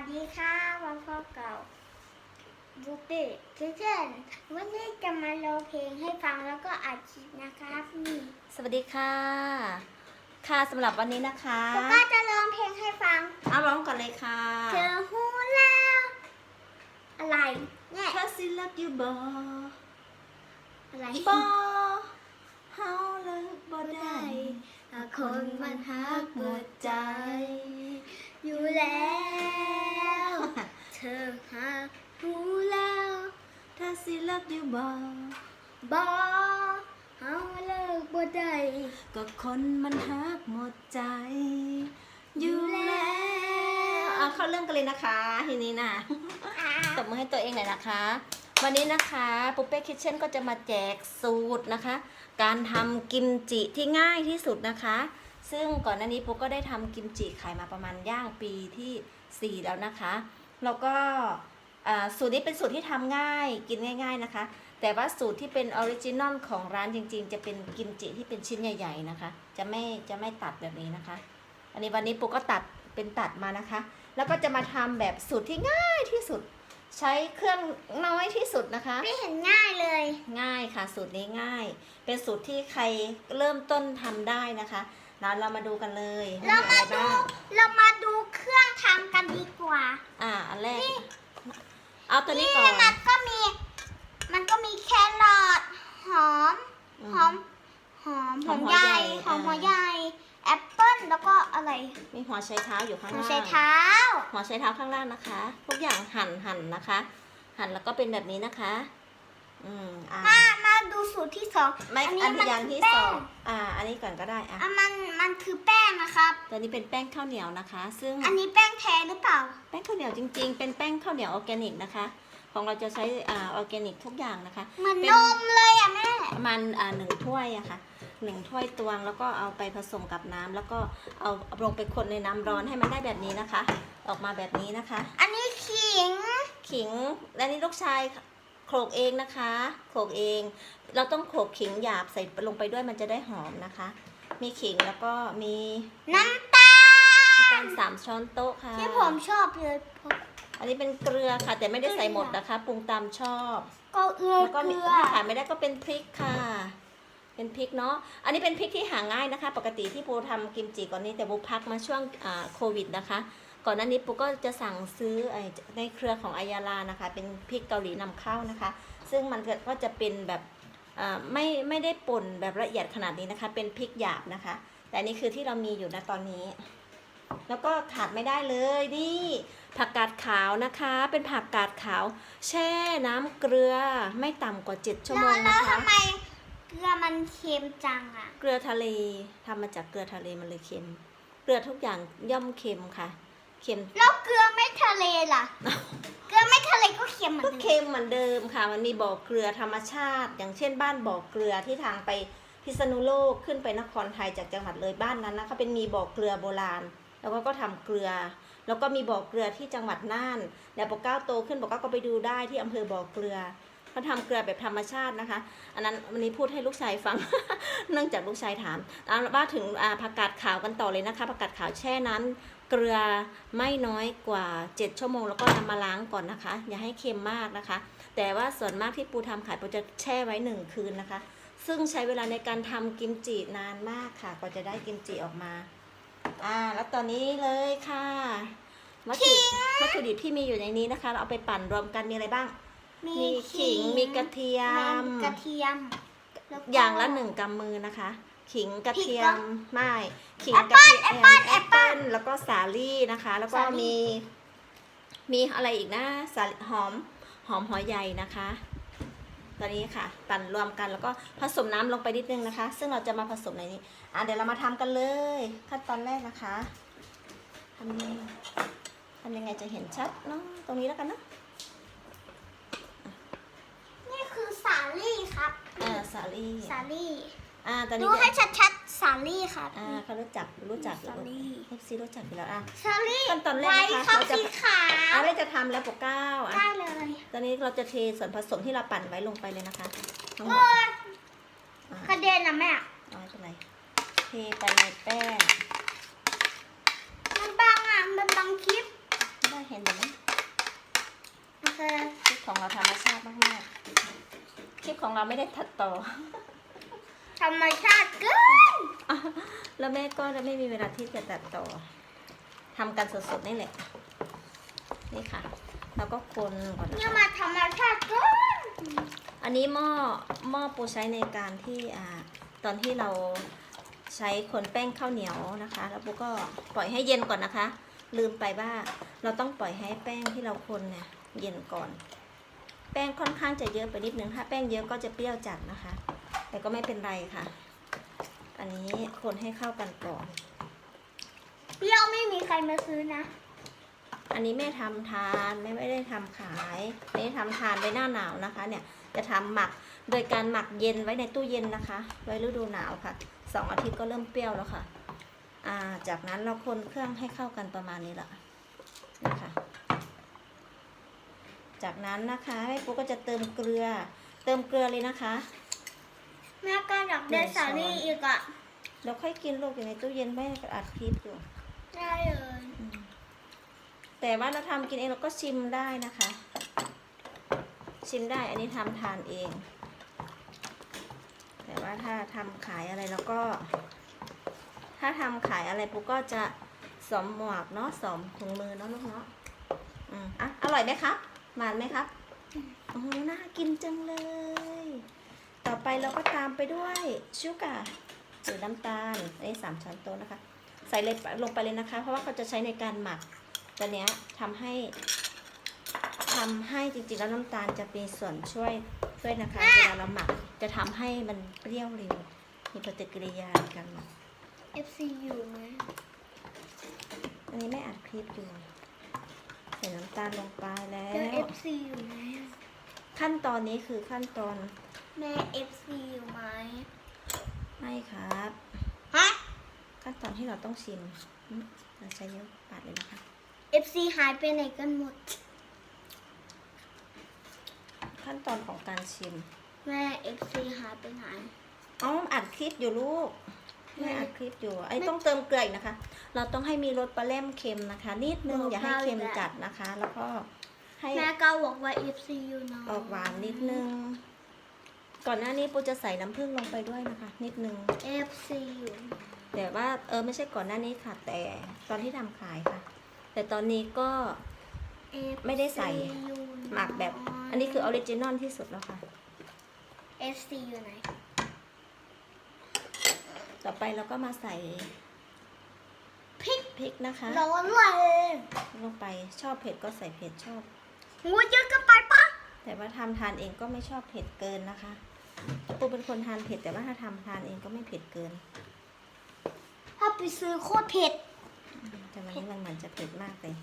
วัสดีค่ะวันพ่อเก่าบุฟเฟ่คิเช่นวันนี้จะมาร้องเพลงให้ฟังแล้วก็อัดคลิปนะครับนี่สวัสดีค่ะ ค่ะสำหรับวันนี้นะคะแล้วก็จะร้องเพลงให้ฟังเอาร้องก่อนเลยค่ะ เธอหูแล้ว อะไรเนี่ยถ้าสิลักอยู่บ่อะไรบ่เฮาเลิกบ่ได้ถ้าคนมันหักหมดใจ อยู่แล้ว เธอหาหูแล้วถ้าสิลักอยู่บ่บอเฮาเลิกบ่ได้ก็คนมันฮักหมดใจ อยู่แล้วเอาเข้าเรื่องกันเลยนะคะ ทีนี้นะอ่าตบมือให้ตัวเองหน่อยนะคะ วันนี้นะคะปุ๊เป้คิทเช่นก็จะมาแจกสูตรนะคะ การทำกิมจิที่ง่ายที่สุดนะคะซึ่งก่อนหน้านี้ปุ๊กก็ได้ทำกิมจิขายมาประมาณย่างปีที่ 4 แล้วนะคะ แล้วก็อ่าสูตรนี้เป็นสูตรที่ทำง่ายกินง่าย ๆนะคะ แต่ว่าสูตรที่เป็นออริจินอลของร้านจริง ๆ จะเป็นกิมจิที่เป็นชิ้นใหญ่ ๆนะคะ จะไม่จะไม่ตัดแบบนี้นะคะ อันนี้วันนี้ปุ๊กก็ตัดเป็นตัดมานะคะ แล้วก็จะมาทำแบบสูตรที่ง่ายที่สุด ใช้เครื่องน้อยที่สุดนะคะ ไม่เห็นง่ายเลย ง่ายค่ะ สูตรนี้ง่าย เป็นสูตรที่ใครเริ่มต้นทำได้นะคะ นะเรามาดูกันเลยเรามาดูบ้างเรามาดูเครื่องทำกันดีกว่า อ่าอันแรก เอาตัวนี้นี่ก่อน มันก็มี มันก็มีแครอทหอมอืมหอม หอมหอมหอมหัวใหญ่ใหญ่หอมหัวอ่าใหญ่แอปเปิ้ลแล้วก็อะไร มีหัวไชเท้าอยู่ข้างหัวล่างไชเท้า หัวไชเท้าข้างล่างนะคะ ทุกอย่างหั่นหั่นนะคะ หั่นแล้วก็เป็นแบบนี้นะคะ อืมอ่ามามาดูสูตรที่สองไม่อันนี้อันมันอย่างคือที่แป้สองงอ่า อันนี้ก่อนก็ได้อะอะมันมันคือแป้งนะครับ ตัวนี้เป็นแป้งข้าวเหนียวนะคะ ซึ่งอันนี้แป้งแท้หรือเปล่า แป้งข้าวเหนียวจริง ๆ เป็นแป้งข้าวเหนียวออร์แกนิกนะคะ ของเราจะใช้อ่าออร์แกนิกทุกอย่างนะคะเหมือนเป็นนมเลยอะแม่ประมาณอ่าหนึ่งถ้วยอะค่ะหนึ่งถ้วยตวงแล้วก็เอาไปผสมกับน้ำแล้วก็เอาลงไปคนในน้ำร้อนให้มันได้แบบนี้นะคะ ออกมาแบบนี้นะคะ อันนี้ขิง ขิงและนี่ลูกชาย โขลกเองนะคะ โขลกเอง เราต้องโขลกขิงหยาบใส่ลงไปด้วยมันจะได้หอมนะคะ มีขิงแล้วก็มีน้ำตาน้ำลตาลสามช้อนโต๊ะค่ะ ที่ผมชอบเลยผมอันนี้เป็นเกลือค่ะ แต่ไม่ได้ใส่หมดนะคะ ปรุงตามชอบ ก็เอือแล้วก็เกมีลือที่ขายไม่ได้ก็เป็นพริกค่ะ เป็นพริกเนาะ อันนี้เป็นพริกที่หาง่ายนะคะ ปกติที่ปูทำกิมจิก่อนนี้แต่ปูพักมาช่วงอ่าโควิดนะคะ ก่อนหน้านี้ปูก็จะสั่งซื้อไอ้ในเครือของอายาลานะคะ เป็นพริกเกาหลีนำเข้านะคะ ซึ่งมันก็จะเป็นแบบอ่าไม่ไม่ได้ป่นแบบละเอียดขนาดนี้นะคะ เป็นพริกหยาบนะคะ แต่อันนี้คือที่เรามีอยู่นะตอนนี้ แล้วก็ขาดไม่ได้เลยนี่ผักกาดขาวนะคะ เป็นผักกาดขาว แช่น้ำเกลือไม่ต่ำกว่า7ชั่วโมงแล้วนะแล้วคะทำไมเกลือมันเค็มจังอะเกลือทะเลทำมาจากเกลือทะเลมันเลยเค็ม เกลือทุกอย่างย่อมเค็มค่ะ เค็มแล้วเกลือไม่ทะเลล่ะ เกลือไม่ทะเลก็เค็มเหมือนก็เดิมเค็มเหมือนเดิมค่ะ มันมีบ่อเกลือธรรมชาติ อย่างเช่นบ้านบ่อเกลือที่ทางไปพิษณุโลกขึ้นไปนครไทยจากจังหวัดเลยบ้านนั้นนะเขาเป็นมีบ่อเกลือโบราณ แล้วก็ก็ทำเกลือ แล้วก็มีบ่อเกลือที่จังหวัดน่านแล้วปกเก้าโตขึ้นปกเก้าก็ไปดูได้ที่อำเภอบ่อเกลือเขาทำเกลือแบบธรรมชาตินะคะ อันนั้นวันนี้พูดให้ลูกชายฟัง เนื่องจากลูกชายถามเอาว่าถึงอ่าผักกาดขาวกันต่อเลยนะคะผักกาดขาวแช่น้ำ เกลือไม่น้อยกว่า 7 ชั่วโมง แล้วก็นำมาล้างก่อนนะคะ อย่าให้เค็มมากนะคะ แต่ว่าส่วนมากที่ปูทำขายปูจะแช่ไว้หนึ่งคืนนะคะ ซึ่งใช้เวลาในการทำกิมจินานมากค่ะกว่าจะได้กิมจิออกมาอ่าแล้วตอนนี้เลยค่ะวัตถุวัตถุดิบที่มีอยู่ในนี้นะคะ เราเอาไปปั่นรวมกันมีอะไรบ้าง มีขิงมีกระเทียมมีกระเทียมแล้วก็อย่างละหนึ่งกำมือนะคะ ขิงกระเทียมพริกเหรอไม่ขิงแอปกระเปิ้ลเทียมแอปเปิ้ลแอปเปิ้ลแล้วก็สาลี่นะคะ แล้วก็สาลี่มี มีอะไรอีกนะสาลหอมหอมหัวใหญ่นะคะตอนนี้ค่ะปั่นรวมกันแล้วก็ผสมน้ำลงไปนิดนึงนะคะ ซึ่งเราจะมาผสมในนี้อะเดี๋ยวเรามาทำกันเลย ขั้นตอนแรกนะคะทำยังไงทำยังไงจะเห็นชัดเนาะตรงนี้แล้วกันเนอะนี่คือสาลี่ครับอ่าสาลี่สาลี่ อ่าตอนดูนี้ให้ชัดๆสาลี่ครับอ่าเขารู้จักรู้จักอยู่สาลี่เอฟซีรู้จักอยู่แล้วอะสาลี่ขั้นตอนแรกไว้นะคะครับเราจะสีขาวอะไรจะทำแล้วปกเก้าอะได้เลย ตอนนี้เราจะเทส่วนผสมที่เราปั่นไว้ลงไปเลยนะคะทั้งหมโอ้ดยอะกระเด็นนะแม่เอาไม่เป็นไรเทไปในแป้งมันบังอะมันบังคลิปได้เห็นไหมโอเคคลิปของเราธรรมชาติมากๆคลิปของเราไม่ได้ตัดต่อ ธรรมชาติเกินแล้วแม่ก็จะไม่มีเวลาที่จะตัดต่อทำกันสดๆนี่แหละ นี่ค่ะ แล้วก็คนก่อนนะเนี่ยคะมาธรรมชาติเกินอันนี้หม้อหม้อปูใช้ในการที่อ่าตอนที่เราใช้คนแป้งข้าวเหนียวนะคะ แล้วปูก็ปล่อยให้เย็นก่อนนะคะ ลืมไปว่าเราต้องปล่อยให้แป้งที่เราคนเนี่ยเย็นก่อน แป้งค่อนข้างจะเยอะไปนิดนึงถ้าแป้งเยอะก็จะเปรี้ยวจัดนะคะ แต่ก็ไม่เป็นไรค่ะ อันนี้คนให้เข้ากันก่อน เปรี้ยวไม่มีใครมาซื้อนะ อันนี้แม่ทำทานแม่ไม่ได้ทำขายไม่ได้ทำทานไว้หน้าหนาวนะคะ เนี่ยจะทำหมักโดยการหมักเย็นไว้ในตู้เย็นนะคะ ไว้ฤดูหนาวค่ะสองอาทิตย์ก็เริ่มเปรี้ยวแล้วค่ะอ่าจากนั้นเราคนเครื่องให้เข้ากันประมาณนี้แหละนะคะ จากนั้นนะคะแม่ปุ๊กก็จะเติมเกลือ เติมเกลือเลยนะคะ แม่ก็อยากได้สาลี่อีกอะแล้วค่อยกินลูกอยู่ในตู้เย็นแม่ก็อัดคลิปอยู่ ได้เลยอืมแต่ว่าเราทำกินเองเราก็ชิมได้นะคะ ชิมได้อันนี้ทำทานเอง แต่ว่าถ้าทำขายอะไรเราก็ ถ้าทำขายอะไรปุ๊กก็จะสวมหมวกเนาะสวมถุงมือเนาะลูกเนาะอืมอะอร่อยไหมครับหวานไหมครับโอ้โหน่ากินจังเลยต่อ ไปเราก็ตามไปด้วยชูการ์หรือน้ำตาลอันนี้สามช้อนโต๊ะนะคะ ใส่เลยลงไปเลยนะคะ เพราะว่าเขาจะใช้ในการหมักตัวเนี้ยทำให้ทำให้จริงๆแล้วน้ำตาลจะมีส่วนช่วยช่วยนะคะเวลาเราหมักจะทำให้มันเปรี้ยวเร็วมีปฏิกิริยาในการหมักเอฟซีอยู่ไหมอันนี้ไม่อัดคลิปอยู่ใส่น้ำตาลลงไปแล้เจอเอวฟซีอยู่ไหมขั้นตอนนี้คือขั้นตอน แม่เอฟซีอยู่ไหมไม่ครับ ฮะขั้นตอนที่เราต้องชิมอืมเราใช้เยอะปาดเลยนะคะ เอฟซีหายไปไหนกันหมด ขั้นตอนของการชิมแม่เอฟซีหายไปไหนอ๋ออัดคลิปอยู่ลูกแม่อัดคลิปอยู่ไอ้ต้องเติมเกลืออีกนะคะ เราต้องให้มีรสปลาแรมเค็มนะคะ นิดนึงอย่าให้เค็มจัดนะคะ แล้วก็ให้แม่ก็บอกว่าเอฟซีอยู่นะออกหวานนิดนึง ก่อนหน้านี้ปูจะใส่น้ำผึ้งลงไปด้วยนะคะ นิดนึงเอฟซีอยู่แต่ว่าเออไม่ใช่ก่อนหน้านี้ค่ะ แต่ตอนที่ทำขายค่ะ แต่ตอนนี้ก็ FC ไม่ได้ใส่อยู่ไหนหมักแบบ อันนี้คือออริจินอลที่สุดแล้วค่ะเอฟซีอยู่ไหน ต่อไปเราก็มาใส่พริกพริกนะคะร้อนเลยลงไปชอบเผ็ดก็ใส่เผ็ดชอบงูเยอะเกันไปปะแต่ว่าทำทานเองก็ไม่ชอบเผ็ดเกินนะคะ ปูเป็นคนทานเผ็ดแต่ว่าถ้าทำทานเองก็ไม่เผ็ดเกิน ถ้าไปซื้อโคตรเผ็ด แต่วันนี้มันเหมือนจะเผ็ดมากเลย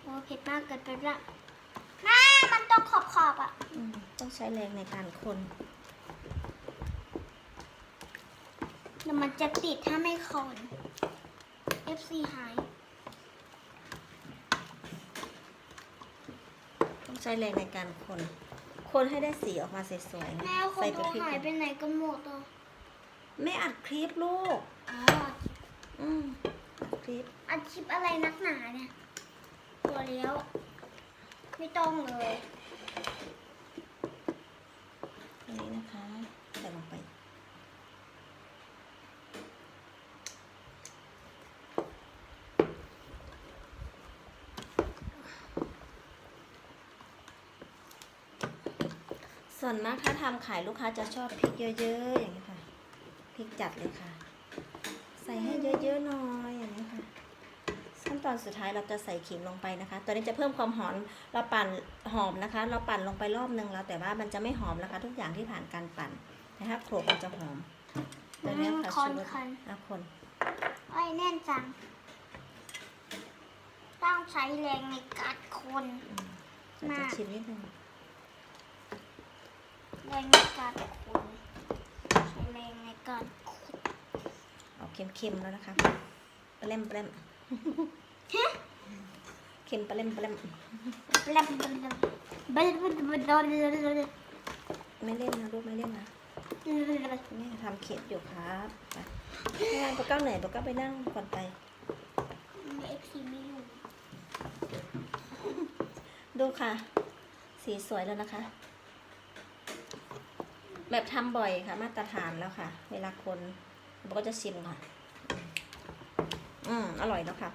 โอ้เผ็ดมากเกินไปละแม่มันต้องขอบขอบๆอะอืมต้องใช้แรงในการคนเดี๋ยวมันจะติดถ้าไม่คน FC หาย ต้องใช้แรงในการคน คนให้ได้สีออกมาสวยๆแม่คนใส่ดูกะทิหายไปไหนกันหมดอะไม่อัดคลิปลูกอ๋ออืมอัดคลิปอาชีพอะไรนักหนาเนี่ยตัวเลี้ยว ไม่ต้องเลย อันนี้นะคะ ใส่ลงไป ส่วนมากถ้าทำขายลูกค้าจะชอบพริกเยอะๆอย่างนี้ยค่ะพริกจัดเลยค่ะ ใส่ให้เยอะๆหน่อยอย่างนี้ค่ะขั้นตอนสุดท้ายเราจะใส่ขิงลงไปนะคะ ตัวนี้จะเพิ่มความหอมเราปั่นหอมนะคะ เราปั่นลงไปรอบนึงแล้วแต่ว่ามันจะไม่หอมนะคะ ทุกอย่างที่ผ่านการปั่นแต่ถ้าโขลกมันจะหอมตัวนี้ค่ะคนชูรสคนอะคนไอ้ยแน่นจัง ต้องใช้แรงในการคนอืมเราจะชิมนิดนึงแรงในการคนใช้แรงในการคนเอาเค็มๆแล้วนะคะปลาเล่มปลาเล่มเค็มปลาเล่มปลาเล่มบลับบัลบบัลบัลบัลบัลบัลไม่เล่นนะลูกไม่เล่นนะนี่ทำเข็ดอยู่ครับไปไม่งั้นปะเก้าเหนื่อยปะเก้าไปนั่งก่อนไปเอฟ FC ไม่รู้ดูค่ะ สีสวยแล้วนะคะ แบบทำบ่อยค่ะ มาตรฐานแล้วค่ะ เวลาคนเราก็จะชิมค่ะ อืมอร่อยแล้วค่ะ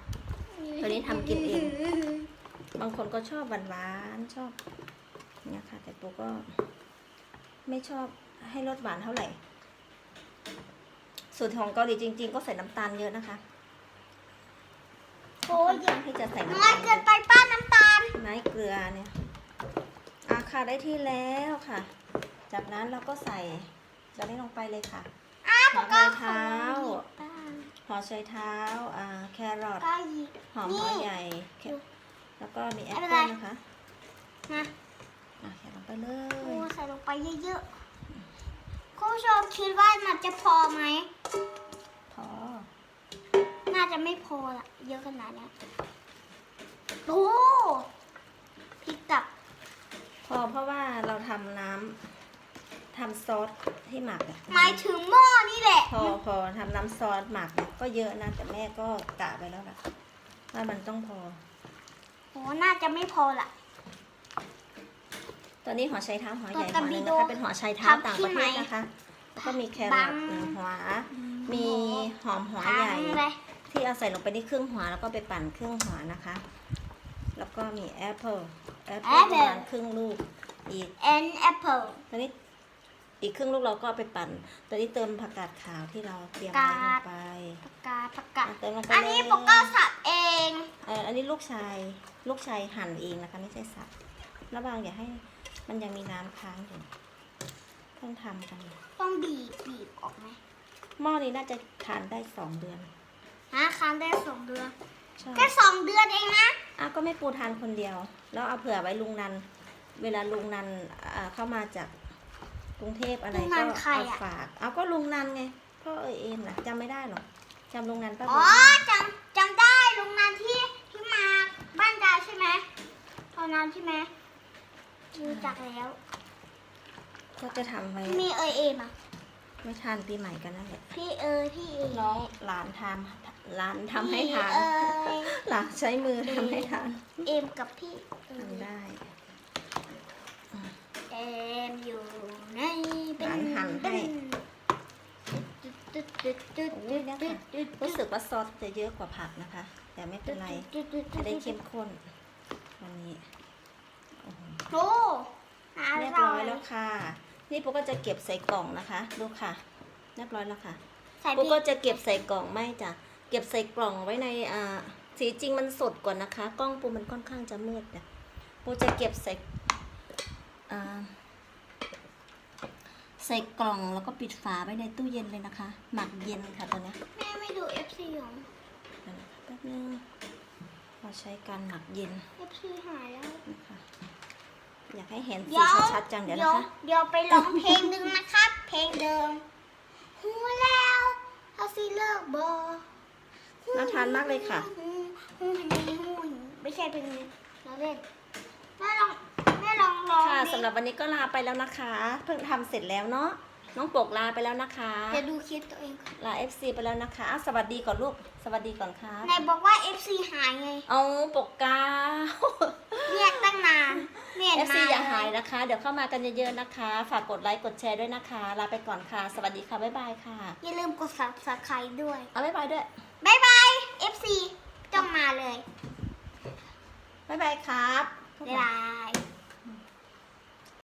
ตัวนี้ทำกินเอง บางคนก็ชอบหวานๆชอบเนี่ยค่ะ แต่ปูก็ไม่ชอบให้รสหวานเท่าไหร่ สูตรของเกาหลีจริง ๆ ก็ใส่น้ำตาลเยอะนะคะโอ้ยค่อนข้างที่จะใส่น้ำน้อยตาลเกินไปป้าน้ำตาลไม้เกลือเนี่ยอาค่ะได้ที่แล้วค่ะ จากนั้นเราก็ใส่จะได้ลงไปเลยค่ะอ้าวหัวก็ไชเท้าป้าหัวไชเท้าอ่าแครอทก็หยิบหอมนี่หัวใหญ่แคแล้วก็มีแอปไม่เปิ้ลเป็นไรนะคะนะอะแค่ลงไปเลโอ้ยใส่ลงไปเยอะๆคุณผู้ชมคิดว่ามันจะพอไหมพอ น่าจะไม่พอละเยอะขนาดเนี้ยโอ้พริกกับพอเพราะว่าเราทำน้ำ ทำซอสที่หมักอะหมายถึงหม้อนี่แหละ พอพอทำน้ำซอสหมักเนี่ยก็เยอะนะ แต่แม่ก็กะไปแล้วล่ะว่ามันต้องพอโอ้น่าจะไม่พอละ ตอนนี้หัวไชเท้าหัวใหญ่ตัวหัวหนึงตะบิโดนะคะเป็นหัวไชเท้าทำต่างที่ประเทไหนศนะคะ แล้วก็มีแครบัอทงหนึ่งหัว มีหอมหัวใหญ่ทั้งเลยที่เอาใส่ลงไปที่ครึ่งหัวแล้วก็ไปปั่นครึ่งหัวนะคะ แล้วก็มีแอปเปิลแอปเปิลประมาณครึ่งลูกอีก and apple ตอนนี้ อีกครึ่งลูกเราก็เอาไปปั่น ตอนนี้เติมผักกาดขาวที่เราเตรียมไว้ลงไปปากกาปากกาอะเติมลงไปอันนี้เลย ปกก็สับเอง เอออันนี้ลูกชายลูกชายหั่นเองนะคะไม่ใช่สับระวังอย่าให้มันยังมีน้ำค้างอยู่เพิ่งทำกัน ต้องบีบบีบออกไหมหม้อนี้น่าจะทานได้สองเดือน ฮะค้างได้สองเดือนใช่แค่สองเดือนเองนะอ้าวก็ไม่ปูทานคนเดียว แล้วเอาเผื่อไว้ลุงนัน เวลาลุงนันอ่าเข้ามาจาก กรุงเทพอะไรลุงนัก็นใครเอาอะ ฝาก เอาก็ลุงนันไงพ่อเอยเอ็มนะจำไม่ได้หรอจำลุงนันป้าอ๋อจำจำได้ลุงนันที่ที่มาบ้านดาวใช่ไหมตอนนั้นใช่ไหมรู้จักแล้วก็จะทำไว้มีเอเอมาไม่ทานปีใหม่กันนั่นแหละพี่เออพี่เอน้องหลานทำหลานทำให้ทานพี่เอหลานใช้มือทำให้ทานเอมกับพี่เออทำได้ เอมอยู่ใน หลานหั่น ให้ตึ๊ดตึ๊ดตึ๊ดโอ้ยเนี่ยค่ะรู้สึกว่าซอสจะเยอะกว่าผักนะคะ แต่ไม่เป็นไรจะได้เข้มข้นวันนี้โอ้โหโอ้อเรียบร่ร้ออยยแล้วค่ะ นี่ปุ๊กก็จะเก็บใส่กล่องนะคะดูค่ะเรียบร้อยแล้วค่ะใส่ปุ๊กพริก็กจะเก็บใส่กล่องไม่จ้ะเก็บใส่กล่องไว้ในอ่าสีจริงมันสดกว่านะคะ กล้องปูมันค่อนข้างจะมืดนะปูจะเก็บใส่อ่าใส่กล่องแล้วก็ปิดฝาไว้ในตู้เย็นเลยนะคะ หมักเย็นค่ะตัวเนี้ยแม่ไม่ดู FC ของเดี๋ยวนะคะแป๊บนึงเราใช้การหมักเย็น FC หายแล้วนะคะอยากให้เห็นสีเดี๋ยวชัดๆจังเดี๋ยวเดี๋ยวนะคะ เดี๋ยวไปร้องเพลงหนึ่งนะครับ เพลงเดิมหัวแล้วเอาสิเลิกบอน่าทานมากเลยค่ะ ไม่ใช่เพลงนี้เราเล่นแม่ลองแม่ลอง ร้องค่ะดิสำหรับวันนี้ก็ลาไปแล้วนะคะ เพิ่งทำเสร็จแล้วเนาะน้องปกลาไปแล้วนะคะจะดูคลิปตัวเองก่อนลา FC ไปแล้วนะคะอ้าวสวัสดีก่อนลูกสวัสดีก่อนครับไหนบอกว่า FC หายไงเอาปกกา เรียกตั้งนานไม่เห็น FC มาอย่าหายนะคะ เดี๋ยวเข้ามากันเยอะๆนะคะ ฝากกดไลค์กดแชร์ด้วยนะคะ ลาไปก่อนค่ะ สวัสดีค่ะ บ๊ายบายค่ะ อย่าลืมกด subscribe ด้วย เอาบ๊ายบายด้วยบ๊ายบาย FC ต้องมาเลยบ๊ายบายครับ บ๊ายบาย